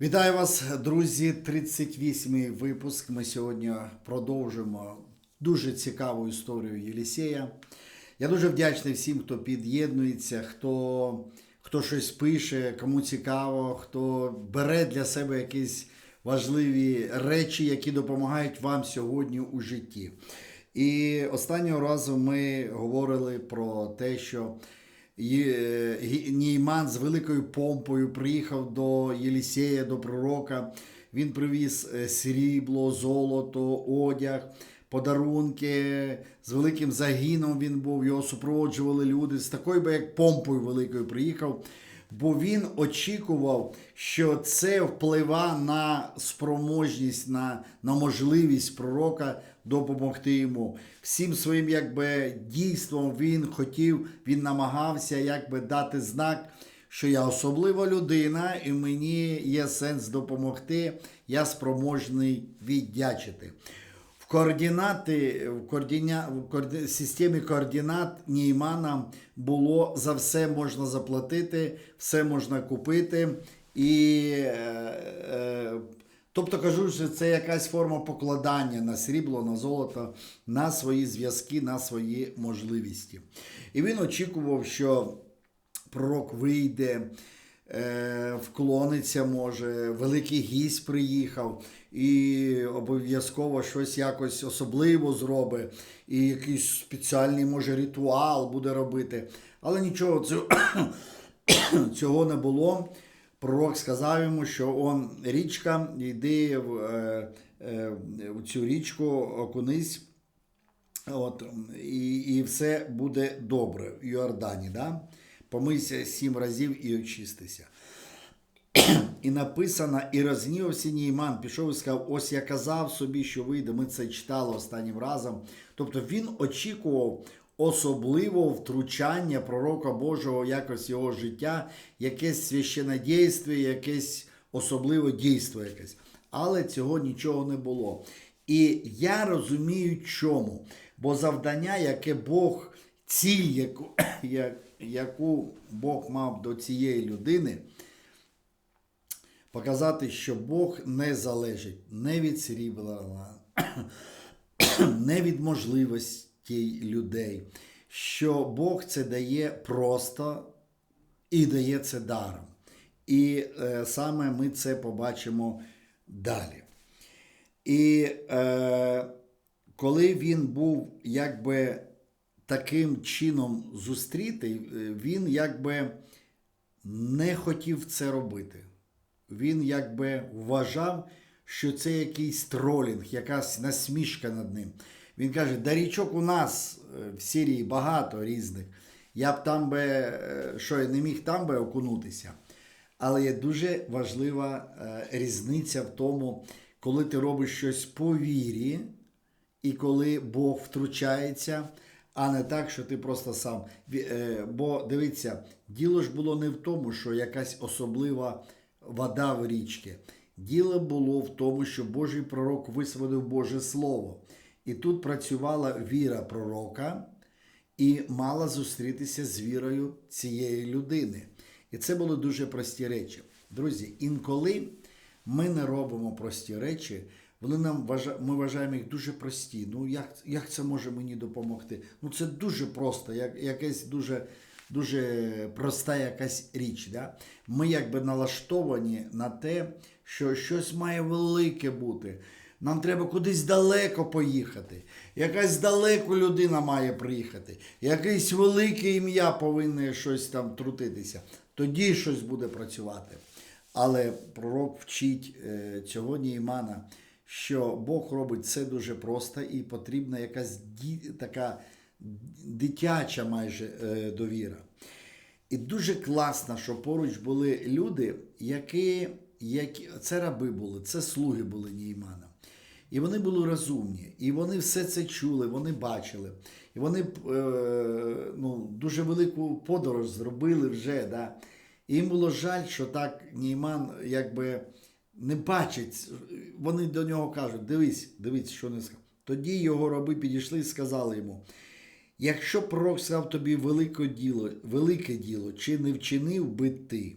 Вітаю вас, друзі! 38-й випуск. Ми сьогодні продовжимо дуже цікаву історію Єлісея. Я дуже вдячний всім, хто під'єднується, хто, хто щось пише, кому цікаво, хто бере для себе якісь важливі речі, які допомагають вам сьогодні у житті. І останнього разу ми говорили про те, що Нійман з великою помпою приїхав до Єлісея, до пророка. Він привіз е, срібло, золото, одяг, подарунки. З великим загином він був, його супроводжували люди. З такою би як помпою великою приїхав. Бо він очікував, що це вплива на спроможність, на, на можливість пророка допомогти йому. Всім своїм якби, дійством він хотів, він намагався якби, дати знак, що я особлива людина, і мені є сенс допомогти, я спроможний віддячити. Координати, в, координя, в коорди- системі координат Неймана було за все можна заплатити, все можна купити. І, е, е, тобто кажу, що це якась форма покладання на срібло, на золото, на свої зв'язки, на свої можливості. І він очікував, що пророк вийде, вклониться може, великий гість приїхав і обов'язково щось якось особливо зробить, і якийсь спеціальний може ритуал буде робити. Але нічого цього, цього не було. Пророк сказав йому, що он річка, йди в, е, е, в цю річку, окунись. От, і, і все буде добре в Йордані. Да? Помийся сім разів і очистися. І написано, і рознівався Нійман, пішов і сказав: ось я казав собі, що вийде. Ми це читали останнім разом. Тобто він очікував особливого втручання пророка Божого якось його життя, якесь священодійство, якесь особливе дійство якесь. Але цього нічого не було. І я розумію, чому. Бо завдання, яке Бог, ціль, яку, яку Бог мав до цієї людини, показати, що Бог не залежить не від срібла, не від можливостей людей, що Бог це дає просто і дає це даром. І е, саме ми це побачимо далі. І е, коли він був якби таким чином зустрітий, е, він якби не хотів це робити. Він якби вважав, що це якийсь тролінг, якась насмішка над ним. Він каже: да річок у нас е, в Сирії багато різних. Я б там би, е, що я не міг там би окунутися. Але є дуже важлива різниця в тому, коли ти робиш щось по вірі, і коли Бог втручається, а не так, що ти просто сам. Е, Бо дивіться, діло ж було не в тому, що якась особлива вода в річці. Діло було в тому, що Божий пророк висвободив Боже Слово. І тут працювала віра пророка і мала зустрітися з вірою цієї людини. І це були дуже прості речі. Друзі, інколи ми не робимо прості речі, вони нам ми вважаємо їх дуже прості. Ну як, як це може мені допомогти? Ну це дуже просто, як, якесь дуже, дуже проста якась річ. Да? Ми якби налаштовані на те, що щось має велике бути. Нам треба кудись далеко поїхати. Якась далеко людина має приїхати. Якесь велике ім'я повинне щось там трутитися. Тоді щось буде працювати. Але пророк вчить е, цього Ніймана, що Бог робить це дуже просто і потрібна якась така дитяча майже е, довіра. І дуже класно, що поруч були люди, які, які це раби були, це слуги були Ніймана. І вони були розумні, і вони все це чули, вони бачили. І вони е, ну, дуже велику подорож зробили вже. Да? І їм було жаль, що так Нійман якби не бачить. Вони до нього кажуть: дивись, дивись, що не сказав. Тоді його раби підійшли і сказали йому: якщо пророк сказав тобі велике діло, велике діло, чи не вчинив би ти?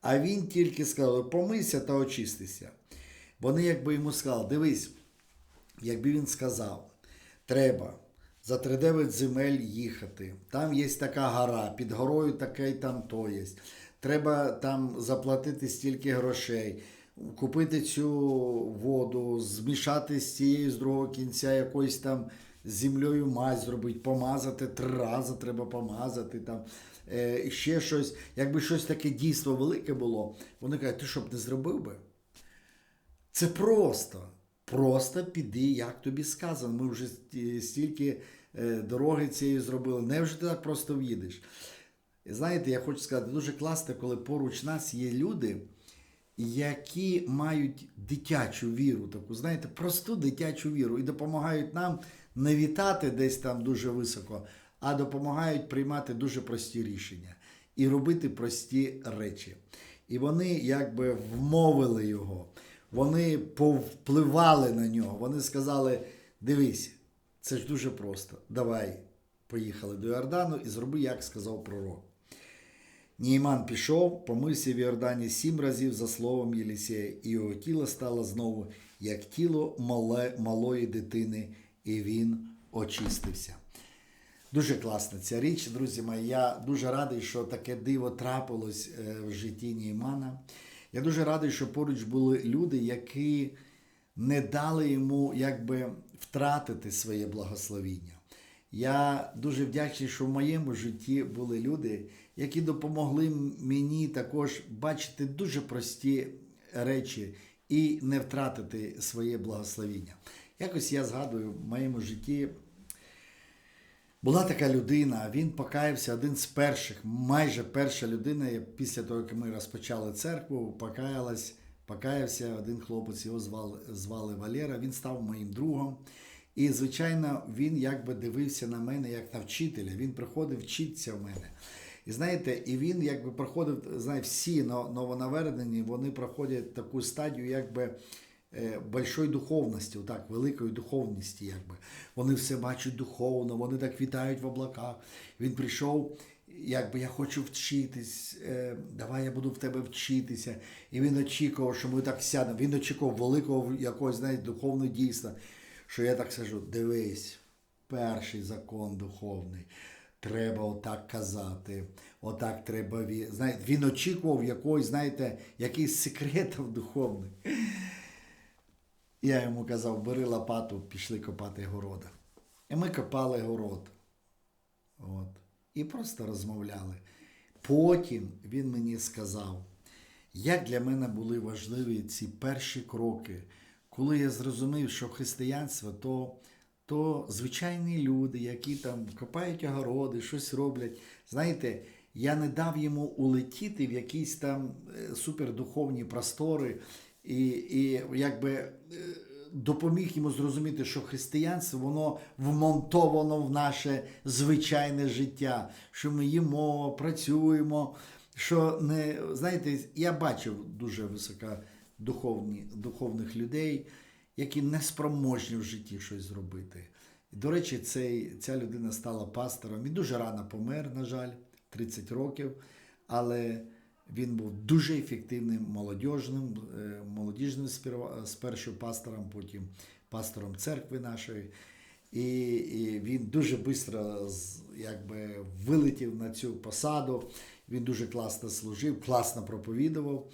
А він тільки сказав: помийся та очистися. Вони якби йому сказали, дивись, якби він сказав, треба за тридев'ять земель їхати. Там є така гора, під горою таке там то є. Треба там заплатити стільки грошей, купити цю воду, змішати з цією з другого кінця якоюсь там землею мазь зробити, помазати, три рази треба помазати. Там, е, ще щось, якби щось таке дійство велике було, вони кажуть, ти що б не зробив би? Це просто. Просто піди, як тобі сказано. Ми вже стільки е, дороги цієї зробили. Невже ти так просто в'їдеш? Знаєте, я хочу сказати, дуже класно, коли поруч нас є люди, які мають дитячу віру, таку, знаєте, просту дитячу віру і допомагають нам не вітати десь там дуже високо, а допомагають приймати дуже прості рішення і робити прості речі. І вони якби вмовили його, вони повпливали на нього. Вони сказали: дивись, це ж дуже просто. Давай, поїхали до Йордану і зроби, як сказав пророк. Нійман пішов, помився в Йордані сім разів за словом Єлісея, і його тіло стало знову як тіло мале, малої дитини, і він очистився. Дуже класна ця річ, друзі мої. Я дуже радий, що таке диво трапилось е, в житті Ніймана. Я дуже радий, що поруч були люди, які не дали йому якби втратити своє благословіння. Я дуже вдячний, що в моєму житті були люди, які допомогли мені також бачити дуже прості речі і не втратити своє благословіння. Якось я згадую в моєму житті. Була така людина, він покаявся, один з перших, майже перша людина, після того, як ми розпочали церкву, покаялась, покаявся один хлопець, його звали, звали Валера, він став моїм другом. І, звичайно, він якби дивився на мене як на вчителя. Він приходив вчитися в мене. І знаєте, і він якби проходив, знає, всі но- новонавернені, вони проходять таку стадію, якби е, большої духовності, так, великої духовності, якби. Вони все бачать духовно, вони так вітають в облаках. Він прийшов, якби я хочу вчитись, е, давай я буду в тебе вчитися. І він очікував, що ми так сядемо. Він очікував великого якогось, знаєте, духовного дійства, що я так скажу, дивись, перший закон духовний. Треба отак казати, отак треба знаєте, Він очікував якогось, знаєте, якийсь секретів духовних. Я йому казав, бери лопату, пішли копати города. І ми копали город. От. І просто розмовляли. Потім він мені сказав, як для мене були важливі ці перші кроки, коли я зрозумів, що християнство то, то звичайні люди, які там копають огороди, щось роблять. Знаєте, я не дав йому улетіти в якісь там е, супердуховні простори і, і якби е, допоміг йому зрозуміти, що християнство воно вмонтовано в наше звичайне життя, що ми їмо, працюємо. Що не знаєте, я бачив дуже високодуховні духовних людей, які не спроможні в житті щось зробити. І, до речі, цей, ця людина стала пастором. Він дуже рано помер, на жаль, 30 років, але він був дуже ефективним молодіжним, е, молодіжним спершу пастором, потім пастором церкви нашої. І, і він дуже швидко вилетів на цю посаду. Він дуже класно служив, класно проповідував.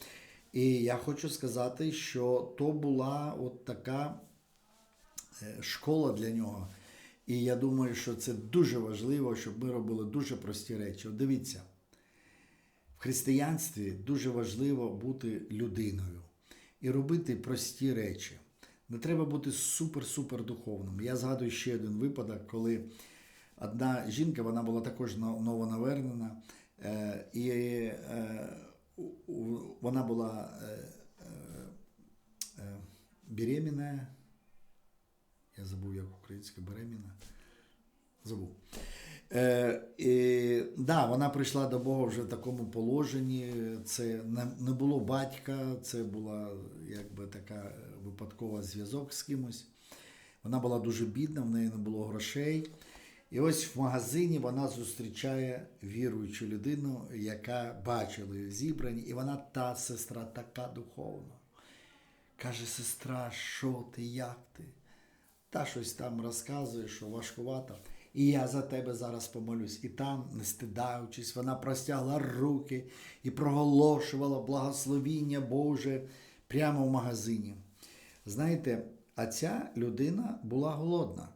І я хочу сказати, що то була от така е, школа для нього. І я думаю, що це дуже важливо, щоб ми робили дуже прості речі. От дивіться, в християнстві дуже важливо бути людиною і робити прості речі. Не треба бути супер-супер духовним. Я згадую ще один випадок, коли одна жінка, вона була також новонавернена, е, і е, вона була е, е, е, беременна. Я забув, як українська беременна. Забув. Е, і, да, вона прийшла до Бога вже в такому положенні. Це не, не було батька, це була якби така випадкова зв'язок з кимось. Вона була дуже бідна, в неї не було грошей. І ось в магазині вона зустрічає віруючу людину, яка бачила її в зібранні, і вона та сестра така духовна. Каже, сестра, що ти, як ти? Та щось там розказує, що важкувато. І я за тебе зараз помолюсь. І там, не стидаючись, вона простягла руки і проголошувала благословіння Боже прямо в магазині. Знаєте, а ця людина була голодна.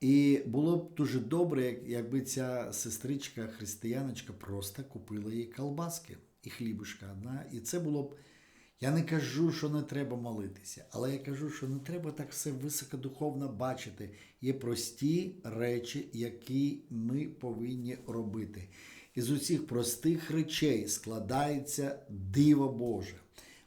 І було б дуже добре, якби ця сестричка, християночка, просто купила їй колбаски і хлібушка одна. І це було б. Я не кажу, що не треба молитися, але я кажу, що не треба так все високодуховно бачити. Є прості речі, які ми повинні робити. І з усіх простих речей складається диво Боже,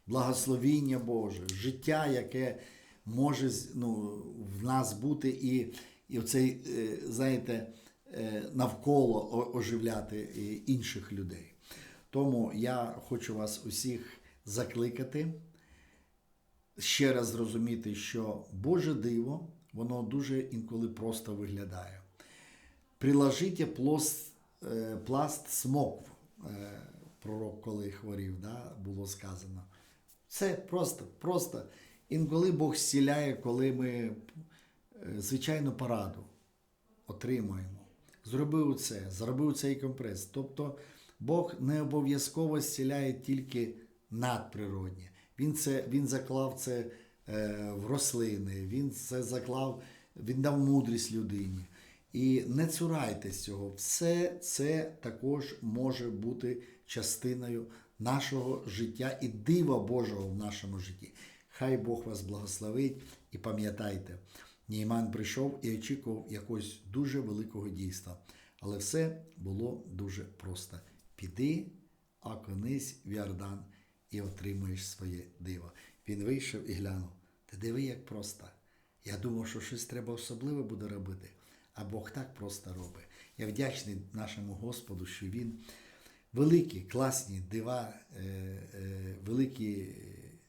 благословіння Боже, життя, яке може ну, в нас бути, і, і оцей, е, знаєте, е, навколо оживляти е, інших людей. Тому я хочу вас усіх закликати, ще раз зрозуміти, що Боже диво, воно дуже інколи просто виглядає. Приложите пласт, пласт смокв, пророк, коли хворів, да, було сказано. Це просто, просто. Інколи Бог зціляє, коли ми звичайну пораду отримуємо. Зробив це, зробив цей компрес. Тобто Бог не обов'язково зціляє тільки надприроднє. Він, це, він заклав це е, в рослини, він це заклав, він дав мудрість людині. І не цурайтесь цього. Все це також може бути частиною нашого життя і дива Божого в нашому житті. Хай Бог вас благословить і пам'ятайте, Нійман прийшов і очікував якогось дуже великого дійства. Але все було дуже просто. Піди, окунись в Йордан і отримуєш своє диво. Він вийшов і глянув. Ти диви, як просто. Я думав, що щось треба особливе буде робити, а Бог так просто робить. Я вдячний нашому Господу, що Він великі, класні дива, е, е, великі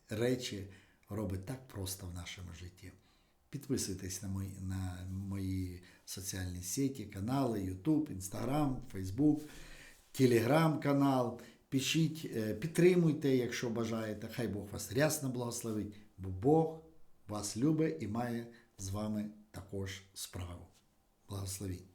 речі робить так просто в нашому житті. Підписуйтесь на мої, на мої соціальні сеті, канали, YouTube, Instagram, Facebook, Telegram канал. Пишіть, е, підтримуйте, якщо бажаєте. Хай Бог вас рясно благословить, бо Бог вас любить і має з вами також справу. Благословіть.